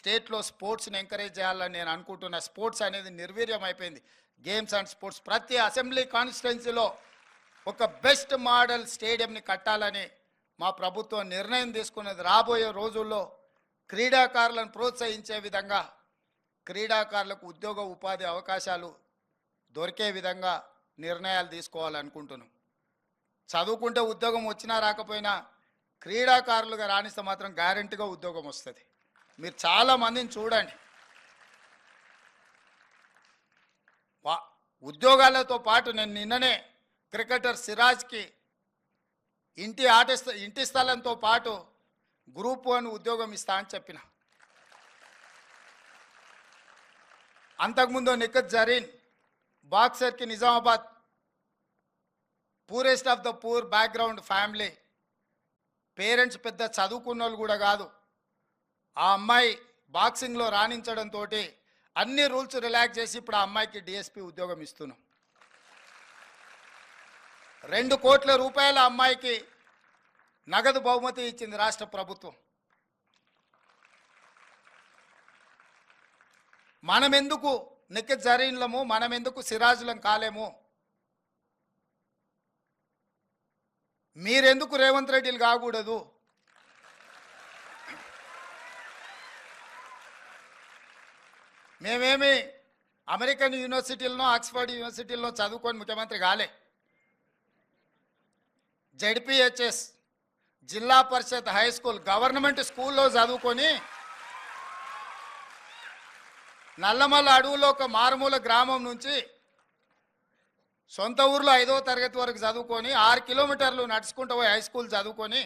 స్టేట్లో స్పోర్ట్స్ని ఎంకరేజ్ చేయాలని నేను అనుకుంటున్న. స్పోర్ట్స్ అనేది నిర్వీర్యం అయిపోయింది. Games and sports. ప్రతి అసెంబ్లీ కాన్స్టిట్యున్సీలో ఒక బెస్ట్ మోడల్ స్టేడియంని కట్టాలని మా ప్రభుత్వం నిర్ణయం తీసుకున్నది. రాబోయే రోజుల్లో క్రీడాకారులను ప్రోత్సహించే విధంగా క్రీడాకారులకు ఉద్యోగ ఉపాధి అవకాశాలు దొరికే విధంగా నిర్ణయాలు తీసుకోవాలనుకుంటున్నాం. చదువుకుంటే ఉద్యోగం వచ్చినా రాకపోయినా క్రీడాకారులుగా రాణిస్తే మాత్రం గ్యారంటీగా ఉద్యోగం వస్తుంది. మీరు చాలా మందిని చూడండి. వా- ఉద్యోగాలతో పాటు నేను నిన్ననే క్రికెటర్ సిరాజ్కి ఇంటి ఆట ఇంటి స్థలంతో పాటు గ్రూప్ వన్ ఉద్యోగం ఇస్తా అని చెప్పిన. అంతకుముందు Nikhat Zareen బాక్సర్కి Nizamabad poorest of the poor background family parents పెద్ద చదువుకున్న వాళ్ళు కూడా కాదు. ఆ అమ్మాయి బాక్సింగ్లో రాణించడంతో అన్ని రూల్స్ రిలాక్స్ చేసి ఇప్పుడు ఆ అమ్మాయికి డిఎస్పి ఉద్యోగం ఇస్తున్నాం. రెండు కోట్ల రూపాయల అమ్మాయికి నగదు బహుమతి ఇచ్చింది రాష్ట్ర ప్రభుత్వం. మనమెందుకు నిక్క జరీన్లము మనమెందుకు సిరాజులం కాలేము? మీరెందుకు రేవంత్ రెడ్డిలు కాకూడదు? మేమేమి అమెరికన్ యూనివర్సిటీలను ఆక్స్ఫర్డ్ యూనివర్సిటీల్లో చదువుకొని ముఖ్యమంత్రి కాలే. జడ్పిహెచ్ఎస్ జిల్లా పరిషత్ హై స్కూల్ గవర్నమెంట్ స్కూల్లో చదువుకొని నల్లమల్ల అడవులో ఒక మారుమూల గ్రామం నుంచి సొంత ఊర్లో ఐదో తరగతి వరకు చదువుకొని ఆరు కిలోమీటర్లు నడుచుకుంటూ పోయి హై స్కూల్ చదువుకొని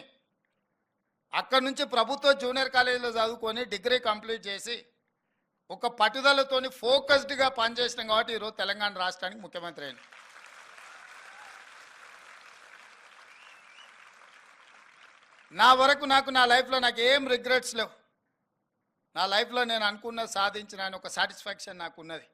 అక్కడి నుంచి ప్రభుత్వ జూనియర్ కాలేజీలో చదువుకొని డిగ్రీ కంప్లీట్ చేసి ఒక పట్టుదలతోని ఫోకస్డ్గా పనిచేసినాం కాబట్టి ఈరోజు తెలంగాణ రాష్ట్రానికి ముఖ్యమంత్రి అయింది నా వరకు నాకు నా లైఫ్లో నాకు ఏం రిగ్రెట్స్ లేవు. నా లైఫ్లో నేను అనుకున్న సాధించిన ఒక సాటిస్ఫాక్షన్ నాకు ఉన్నది.